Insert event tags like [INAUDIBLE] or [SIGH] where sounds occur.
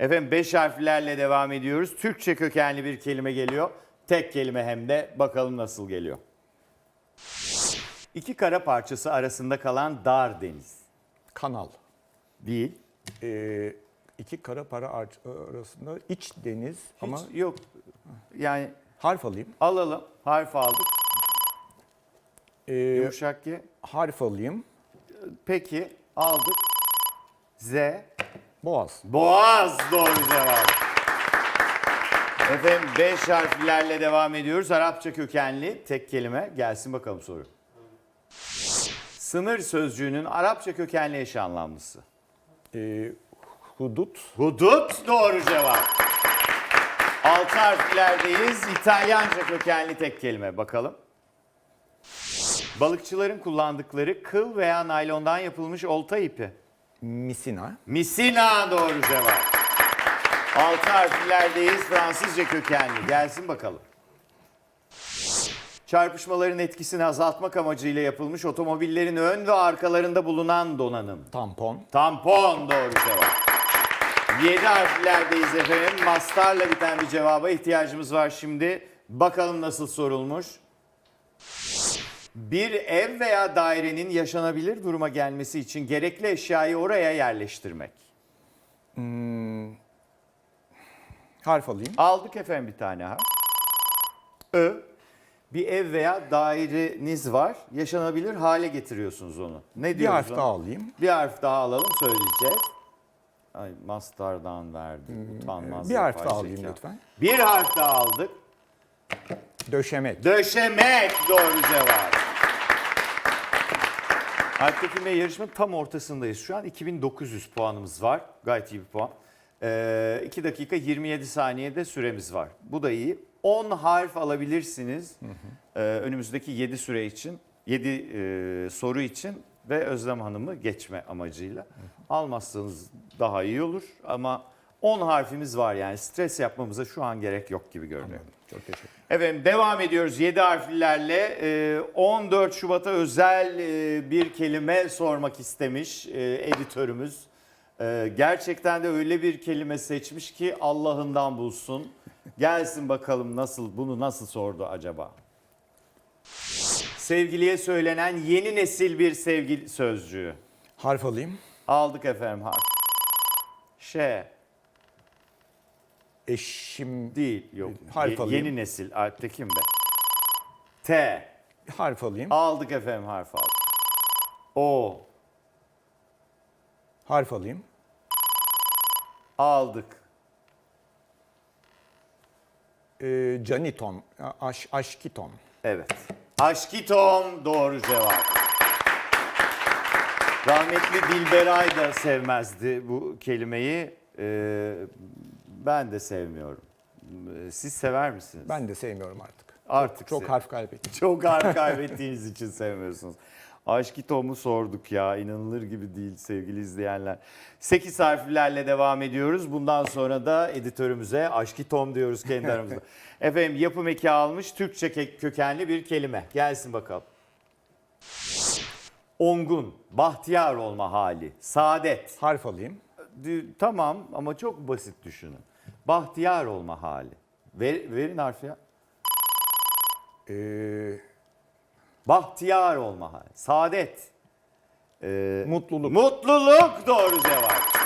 Efendim 5 harflerle devam ediyoruz. Türkçe kökenli bir kelime geliyor. Tek kelime hem de bakalım nasıl geliyor. İki kara parçası arasında kalan dar deniz. Kanal. Değil. Ee, iki kara para ar- arasında iç deniz Hiç ama yok. Yani harf alayım. alalım. Harf aldık. Ee, Yumuşak G. harf alayım. Peki aldık. Z. Boğaz. Boğaz doğru cevap. Efendim 5 harflerle devam ediyoruz. Arapça kökenli tek kelime. Gelsin bakalım soru. Sınır sözcüğünün Arapça kökenli eş anlamlısı. Ee, hudut. Hudut doğru cevap. 6 harflerdeyiz. İtalyanca kökenli tek kelime. Bakalım. Balıkçıların kullandıkları kıl veya naylondan yapılmış olta ipi. Misina. Misina doğru cevap. Altı harflerdeyiz. Fransızca kökenli. Gelsin bakalım. Çarpışmaların etkisini azaltmak amacıyla yapılmış otomobillerin ön ve arkalarında bulunan donanım. Tampon. Tampon doğru cevap. 7 harflerdeyiz efendim. Mastarla biten bir cevaba ihtiyacımız var şimdi. Bakalım nasıl sorulmuş. Bir ev veya dairenin yaşanabilir duruma gelmesi için gerekli eşyayı oraya yerleştirmek. Harf alayım. Aldık efendim bir tane harf. Ö. Bir ev veya daireniz var. Yaşanabilir hale getiriyorsunuz onu. Ne Bir diyoruz harf ona? daha alayım. Bir harf daha alalım söyleyeceğiz. Ay mastardan verdi. Utanmaz. Hmm, Bir harf yapay daha alayım zeka. lütfen. Bir harf daha aldık. Döşemek. Döşemek doğru cevap. Alptekin Bey yarışmanın tam ortasındayız. Şu an 2900 puanımız var. Gayet iyi bir puan. Ee, 2 dakika 27 saniyede süremiz var. Bu da iyi. 10 harf alabilirsiniz. Ee, önümüzdeki 7 süre için, 7 e, soru için ve Özlem Hanım'ı geçme amacıyla. Almazsanız daha iyi olur ama 10 harfimiz var yani stres yapmamıza şu an gerek yok gibi görünüyor. Çok teşekkür ederim. Efendim devam ediyoruz 7 harflerle. Ee, 14 Şubat'a özel e, bir kelime sormak istemiş e, editörümüz. Ee, Gerçekten de öyle bir kelime seçmiş ki Allah'ından bulsun. Gelsin bakalım nasıl bunu nasıl sordu acaba? Sevgiliye söylenen yeni nesil bir sevgi sözcüğü. Harf alayım. Aldık efendim harf. Ş Eşim. değil yok. Harf Ye- alayım. yeni nesil Alptekin Bey. T. Harf alayım. Aldık efendim harf aldık. O. Harf alayım. Aldık. Ee, caniton. Aş, aşkiton. Evet. Aşkitom doğru cevap. Rahmetli Dilberay da sevmezdi bu kelimeyi. Ee, ben de sevmiyorum. Siz sever misiniz? Ben de sevmiyorum artık. Artık Çok sev- harf kaybettim. [LAUGHS] Çok harf [LAUGHS] kaybettiğiniz için sevmiyorsunuz. Aşkitom'u sorduk ya. inanılır gibi değil sevgili izleyenler. 8 harflerle devam ediyoruz. Bundan sonra da editörümüze Aşkitom diyoruz kendi aramızda. [LAUGHS] Efendim yapım eki almış Türkçe ke- kökenli bir kelime. Gelsin bakalım. Ongun, bahtiyar olma hali, saadet. Harf alayım. Tamam ama çok basit düşünün. Bahtiyar olma hali. Ver, verin harfi ya. Ee, Bahtiyar olma hali. Saadet. Ee, mutluluk. mutluluk doğru cevap.